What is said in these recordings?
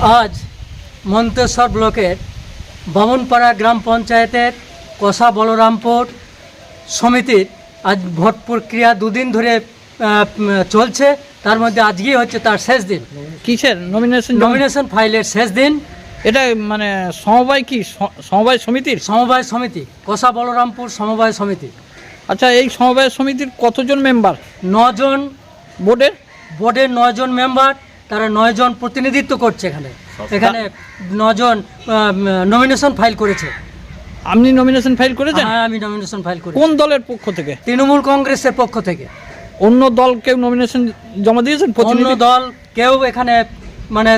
আজ মন্তেশ্বর ব্লকের বামনপাড়া গ্রাম পঞ্চায়েতের কষা বলরামপুর সমিতির আজ ভোট প্রক্রিয়া দুদিন ধরে চলছে। তার মধ্যে আজকেই হচ্ছে তার শেষ দিন। কিসের? নমিনেশন নমিনেশন ফাইলের শেষ দিন। এটা মানে সমবায় কি? সমবায় সমিতির? সমবায় সমিতি কষা বলরামপুর সমবায় সমিতি। আচ্ছা এই সমবায় সমিতির কতজন মেম্বার নজন বোর্ডের? বোর্ডের নজন মেম্বার তারা নয়জন প্রতিনিধিত্ব করছে এখানে। এখানে নজন নমিনেশন ফাইল করেছে। আপনি নমিনেশন ফাইল করেছেন? হ্যাঁ আমি নমিনেশন ফাইল করি কোন দলের পক্ষ থেকে? তৃণমূল কংগ্রেসের পক্ষ থেকে। অন্য দল কেউ নমিনেশন জমা দিয়েছেন? অন্য প্রতিনিধি? দল কেউ এখানে মানে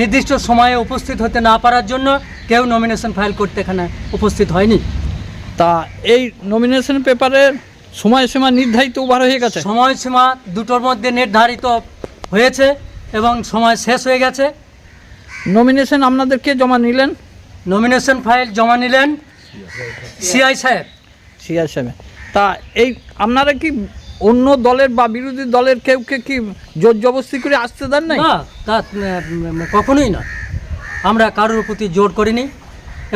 নির্দিষ্ট সময়ে উপস্থিত হতে না পারার জন্য কেউ নমিনেশন ফাইল করতে এখানে উপস্থিত হয়নি। তা এই নমিনেশন পেপারের সময়সীমা নির্ধারিত ওভার হয়ে গেছে? সময়সীমা দুটোর মধ্যে নির্ধারিত হয়েছে। এবং সময় শেষ হয়ে গেছে। নমিনেশন আপনাদেরকে জমা নিলেন? নমিনেশন ফাইল জমা নিলেন সিআই সাহেব। সিআই সাহেব। তা এই আপনারা কি অন্য দলের বা বিরোধী দলের কেউকে কি জোর জবস্তি করে আসতে দেন নাই? না তা কখনোই না। আমরা কারোর প্রতি জোর করিনি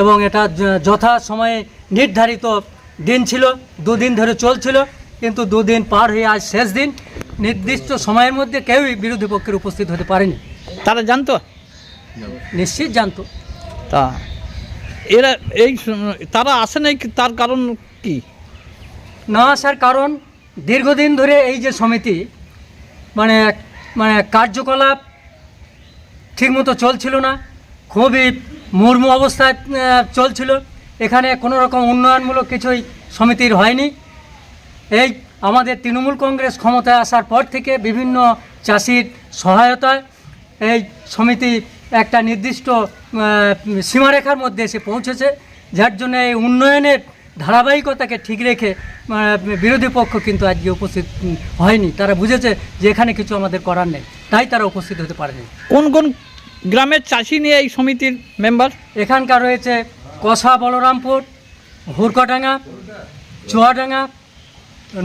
এবং এটা যথা সময়ে নির্ধারিত দিন ছিল দুদিন ধরে চলছিল কিন্তু দুদিন পার হয়ে আজ শেষ দিন। নির্দিষ্ট সময়ের মধ্যে কেউই বিরোধী পক্ষের উপস্থিত হতে পারেনি। তারা জানতো? নিশ্চিত জানতো। তা এরা এই তারা আসে নাই তার কারণ কি? না আসার কারণ দীর্ঘদিন ধরে এই যে সমিতি মানে মানে কার্যকলাপ ঠিকমতো চলছিল না খুবই মুর্মু অবস্থায় চলছিল। এখানে কোনো রকম উন্নয়নমূলক কিছুই সমিতির হয়নি। এই আমাদের তৃণমূল কংগ্রেস ক্ষমতায় আসার পর থেকে বিভিন্ন চাষির সহায়তায় এই সমিতি একটা নির্দিষ্ট সীমারেখার মধ্যে এসে পৌঁছেছে যার জন্য এই উন্নয়নের ধারাবাহিকতাকে ঠিক রেখে বিরোধী পক্ষ কিন্তু আজকে উপস্থিত হয়নি। তারা বুঝেছে যে এখানে কিছু আমাদের করার নেই তাই তারা উপস্থিত হতে পারেনি। কোন কোন গ্রামের চাষি নিয়ে এই সমিতির মেম্বার? এখানকার রয়েছে কষা বলরামপুর হুরকডাঙ্গা চুয়াডাঙ্গা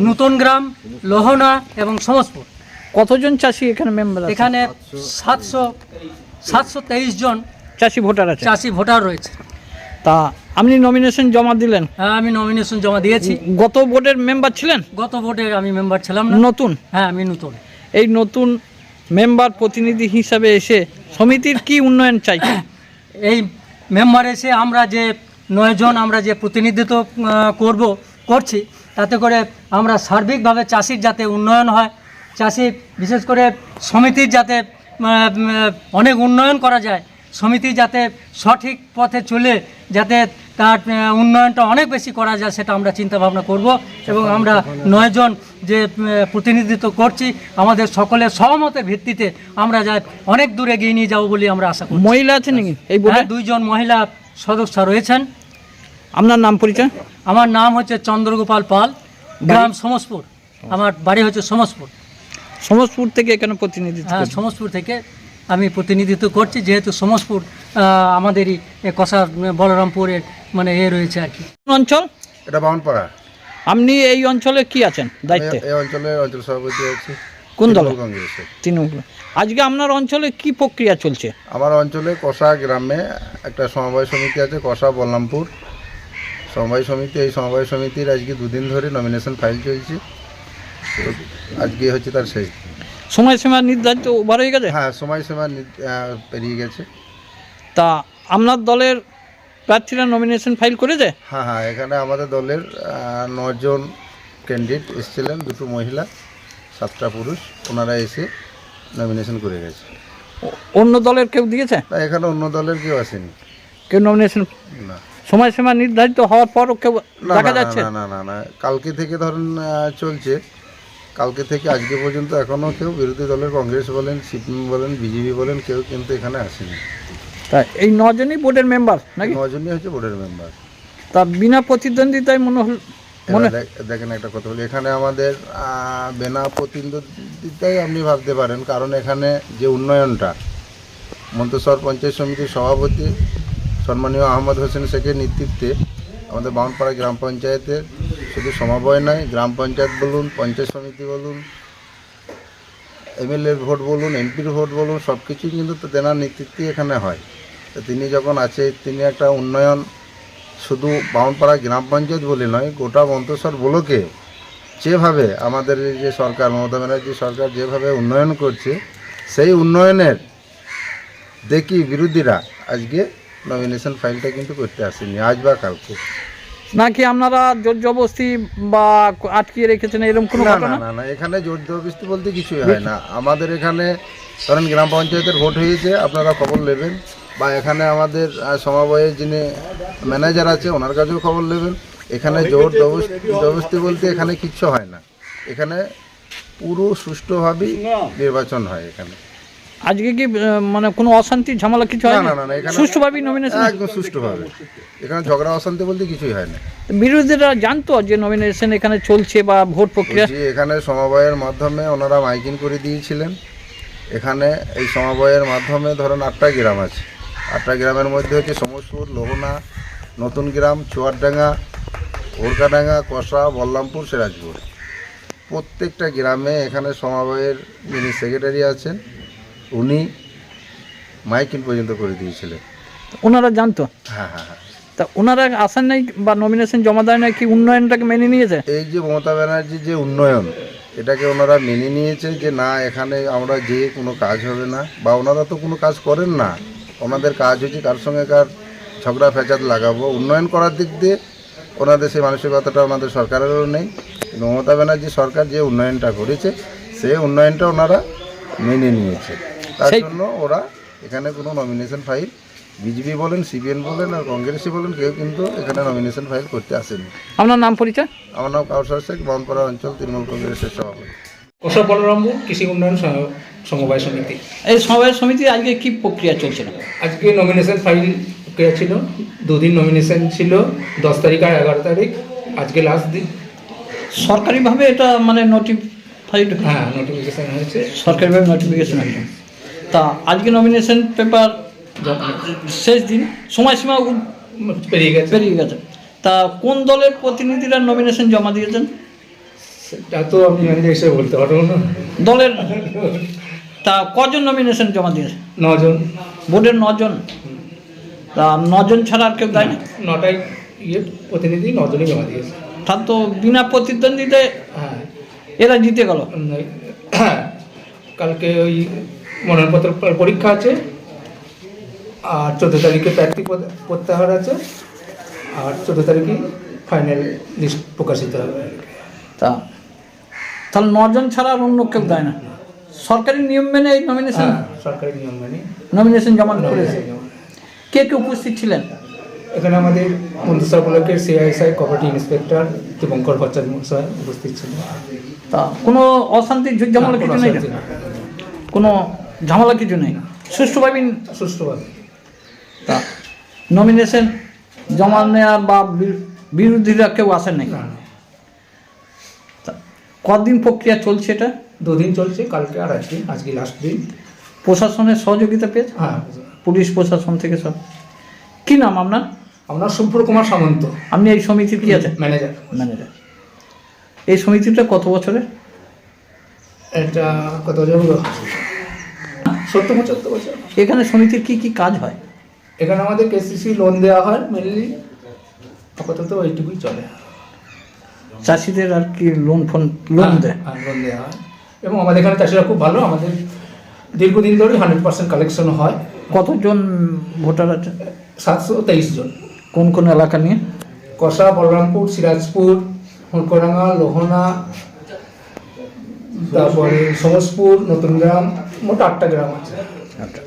নূতন গ্রাম লোহনা এবং সমসপুর কতজন চাষি এখানে মেম্বার এখানে সাতশো সাতশো তেইশ জন চাষি ভোটার আছে চাষি ভোটার রয়েছে। তা আপনি নমিনেশন জমা দিলেন? হ্যাঁ আমি নমিনেশন জমা দিয়েছি। গত বোর্ডের মেম্বার ছিলেন? গত ভোটের আমি মেম্বার ছিলাম না। নতুন? হ্যাঁ আমি নতুন। এই নতুন মেম্বার প্রতিনিধি হিসাবে এসে সমিতির কি উন্নয়ন চাই? এই মেম্বার এসে আমরা যে নয়জন আমরা যে প্রতিনিধিত্ব করব করছি তাতে করে আমরা সার্বিকভাবে চাষির যাতে উন্নয়ন হয় চাষির বিশেষ করে সমিতির যাতে অনেক উন্নয়ন করা যায় সমিতি যাতে সঠিক পথে চলে যাতে তার উন্নয়নটা অনেক বেশি করা যায় সেটা আমরা চিন্তা ভাবনা করব এবং আমরা নয়জন যে প্রতিনিধিত্ব করছি আমাদের সকলের সহমতের ভিত্তিতে আমরা যা অনেক দূরে এগিয়ে নিয়ে যাব বলে আমরা আশা করি মহিলা আছে নাকি? এই হ্যাঁ, দুইজন মহিলা সদস্য রয়েছেন। আপনার নাম পরিচয়? আমার নাম হচ্ছে চন্দ্রগোপাল পাল গ্রাম সমসপুর আমার বাড়ি হচ্ছে সমসপুর সমসপুর থেকে এখানে প্রতিনিধিত্ব হ্যাঁ সমসপুর থেকে আমি প্রতিনিধিত্ব করছি যেহেতু সমসপুর আমাদেরই কষা বলরামপুরের মানে এ রয়েছে আর কি। অঞ্চল? এটা বামনপাড়া। আপনি এই অঞ্চলে কি আছেন দায়িত্বে? এই অঞ্চলে অঞ্চল সভাপতি আছি কোন দল? তৃণমূল আজকে আপনার অঞ্চলে কি প্রক্রিয়া চলছে? আমার অঞ্চলে কষা গ্রামে একটা সমবায় সমিতি আছে কষা বল্লামপুর সমবায় সমিতি এই সমবায় সমিতির আজকে দুদিন ধরে নমিনেশন ফাইল চলছে। আজকে হচ্ছে তার শেষ দিন। সময়সীমা নির্ধারিত ওভার হয়ে গেছে? হ্যাঁ সময়সীমা নি- আহ, পেরিয়ে গেছে। তা আপনার দলের প্রার্থীরা নমিনেশন ফাইল করেছে? হ্যাঁ হ্যাঁ এখানে আমাদের দলের আহ, নজন ক্যান্ডিডেট এসেছিলেন দুটো মহিলা সাতটা পুরুষ ওনারা এসে নমিনেশন করে গেছে। অন্য দলের কেউ দিয়েছে? না এখানে অন্য দলের কেউ আসেনি। কেউ নমিনেশন না। সময়সীমা নির্ধারিত হওয়ার পরও কেউ দেখা যাচ্ছে? না না না না। কালকে থেকে ধরুন চলছে। কালকে থেকে আজকে পর্যন্ত এখনও কেউ বিরোধী দলের কংগ্রেস বলেন সিপিএম বলেন বিজেপি বলেন কেউ কিন্তু এখানে আসেনি। তা এই নজনই বোর্ডের মেম্বার নাকি? নজনই হচ্ছে বোর্ডের মেম্বার তা বিনা প্রতিদ্বন্দ্বিতায় মনে হল মনে দেখেন একটা কথা বলি এখানে আমাদের বিনা প্রতিদ্বন্দ্বিতাই আপনি ভাবতে পারেন কারণ এখানে যে উন্নয়নটা মন্তেশ্বর পঞ্চায়েত সমিতির সভাপতি সম্মানীয় আহমদ হোসেন শেখের নেতৃত্বে আমাদের বামনপাড়া গ্রাম পঞ্চায়েতের শুধু সমবায় নয়, গ্রাম পঞ্চায়েত বলুন, পঞ্চায়েত সমিতি বলুন এমএলএর ভোট বলুন, এমপির ভোট বলুন, সব কিছুই কিন্তু তেনার নেতৃত্বেই এখানে হয়। তো তিনি যখন আছে, তিনি একটা উন্নয়ন শুধু বামনপাড়া গ্রাম পঞ্চায়েত বলে নয়, গোটা মন্তেশ্বর ব্লকে যেভাবে আমাদের যে সরকার, মমতা ব্যানার্জি সরকার যেভাবে উন্নয়ন করছে, সেই উন্নয়নের দেখি বিরোধীরা আজকে নমিনেশন ফাইলটা কিন্তু করতে আসেনি আজ বা কালকে। নাকি আপনারা জোর জবস্তি বা আটকিয়ে রেখেছেন এরকম কোনো না না না না এখানে জোর জবরদস্তি বলতে কিছুই হয় না। আমাদের এখানে ধরেন গ্রাম পঞ্চায়েতের ভোট হয়েছে আপনারা খবর নেবেন। বা এখানে আমাদের সমবায়ের যিনি ম্যানেজার আছে ওনার কাছেও খবর নেবেন। এখানে জোর জবরদস্তি জবরদস্তি বলতে এখানে কিচ্ছু হয় না। এখানে পুরো সুষ্ঠুভাবেই নির্বাচন হয় এখানে। আজকে কি মানে কোনো অশান্তি ঝামেলা কিছু হয় না, না না, সুষ্ঠুভাবেই নমিনেশন একদম সুষ্ঠুভাবে। এখানে ঝগড়া অশান্তি বলতে কিছুই হয় না বিরোধীরা জানতো যে নমিনেশন এখানে চলছে বা ভোট প্রক্রিয়া? এখানে সমবায়ের মাধ্যমে ওনারা মাইকিং করে দিয়েছিলেন। এখানে এই সমবায়ের মাধ্যমে ধরেন আটটা গ্রাম আছে। আটটা গ্রামের মধ্যে হচ্ছে সমসপুর লোহনা নতুন গ্রাম চুয়ারডাঙ্গা ওরকাডাঙ্গা কষা বল্লামপুর সিরাজপুর। প্রত্যেকটা গ্রামে এখানে সমবায়ের যিনি সেক্রেটারি আছেন। উনি মাইকিং পর্যন্ত করে দিয়েছিলেন। ওনারা জানতো? হ্যাঁ হ্যাঁ হ্যাঁ। তা ওনারা আসার নাই বা নমিনেশন জমা দেয় নাই কি উন্নয়নটাকে মেনে নিয়েছে? এই যে মমতা ব্যানার্জির যে উন্নয়ন এটাকে ওনারা মেনে নিয়েছে যে না এখানে আমরা যে কোনো কাজ হবে না বা ওনারা তো কোনো কাজ করেন না। ওনাদের কাজ হচ্ছে কার সঙ্গে কার ঝগড়া ফেঁচাত লাগাবো। উন্নয়ন করার দিক দিয়ে ওনাদের সেই মানসিকতাটা ওনাদের সরকারেরও নেই। কিন্তু মমতা ব্যানার্জি সরকার যে উন্নয়নটা করেছে সেই উন্নয়নটা ওনারা মেনে নিয়েছে। তার জন্য ওরা এখানে কোনো নমিনেশন ফাইল বিজেপি বলেন সিপিএম বলেন আর কংগ্রেসই বলেন কেউ কিন্তু এখানে নমিনেশন ফাইল করতে আসেনি। আপনার নাম পরিচয়? আমার নাম কাউসার শেখ বামপাড়া অঞ্চল তৃণমূল কংগ্রেসের সভাপতি। কোষা বলরামপুর কৃষি উন্নয়ন সমবায় সমিতি। এই সমবায় সমিতি আজকে কি প্রক্রিয়া চলছিল আজকে নমিনেশন ফাইল প্রক্রিয়া ছিল দুদিন নমিনেশন ছিল দশ তারিখ আর এগারো তারিখ আজকে লাস্ট দিন। সরকারিভাবে এটা মানে নোটিফাইড হ্যাঁ নোটিফিকেশান হয়েছে। সরকারিভাবে নোটিফিকেশন আছে তা আজকে নমিনেশন পেপার শেষ দিন সময়সীমা পেরিয়ে গেছে। পেরিয়ে গেছে। তা কোন দলের প্রতিনিধিরা নমিনেশন জমা দিয়েছেন? সেটা তো আমি ম্যানেজার হিসেবে বলতে পারব না। দলের তা কজন নমিনেশন জমা দিয়েছে? নজন। বোর্ডের নজন। তা নজন ছাড়া আর কেউ দেয় না নটায় ইয়ে প্রতিনিধি নজনই জমা দিয়েছে। তার তো বিনা প্রতিদ্বন্দ্বিতায় হ্যাঁ। এরা জিতে গেল। হ্যাঁ। কালকে ওই মনোনয়নপত্র পরীক্ষা আছে আর চোদ্দ তারিখে প্রার্থী প্রত্যাহার আছে আর চোদ্দ তারিখে ফাইনাল লিস্ট প্রকাশিত হবে। তা তাহলে নজন ছাড়া আর অন্য কেউ দেয় না? সরকারি নিয়ম মেনে এই নমিনেশন হ্যাঁ সরকারি নিয়ম মেনে। নমিনেশন জমা করেছে? কে কে উপস্থিত ছিলেন? এখানে আমাদের মন্ত্রিসভা ব্লকের CISI cooperative inspector Dipankar Bhattacharya মহাশয় উপস্থিত ছিলেন। তা কোনো অশান্তি ঝুট ঝামেলা কিছু নেই কোনো ঝামেলা কিছু নেই। সুষ্ঠুভাবে সুষ্ঠুভাবে তা নমিনেশন জমা নেওয়ার বা বিরোধীরা কেউ আসেন নাই? কদিন প্রক্রিয়া চলছে এটা? দুদিন চলছে কালকে আর আজকে আজকে লাস্ট দিন। প্রশাসনের সহযোগিতা পেয়েছে? হ্যাঁ। পুলিশ প্রশাসন থেকে সব। কী নাম আপনার? আপনার শুভ্র কুমার সামন্ত। আপনি এই সমিতির কি আছে ম্যানেজার ম্যানেজার এই সমিতিটা কত বছরের? এটা কত বছর? সত্তর পঁচাত্তর বছর। এখানে সমিতির কি কি কাজ হয়? এখানে আমাদের কেসিসি লোন দেওয়া হয় মেনলি আপাতত ওইটুকুই চলে। চাষিদের আর কি লোন ফোন লোন দেয়? হ্যাঁ, লোন দেওয়া হয়। এবং আমাদের এখানে চাষিরা খুব ভালো। আমাদের দীর্ঘদিন ধরে হান্ড্রেড পার্সেন্ট কালেকশন হয়। কতজন ভোটার আছে? সাতশো তেইশ জন। কোন কোন এলাকা নিয়ে? কষা বলরামপুর সিরাজপুর হুড়কোডাঙ্গা লোহনা তারপরে সমসপুর নতুন গ্রাম মোট আটটা গ্রাম আছে। আচ্ছা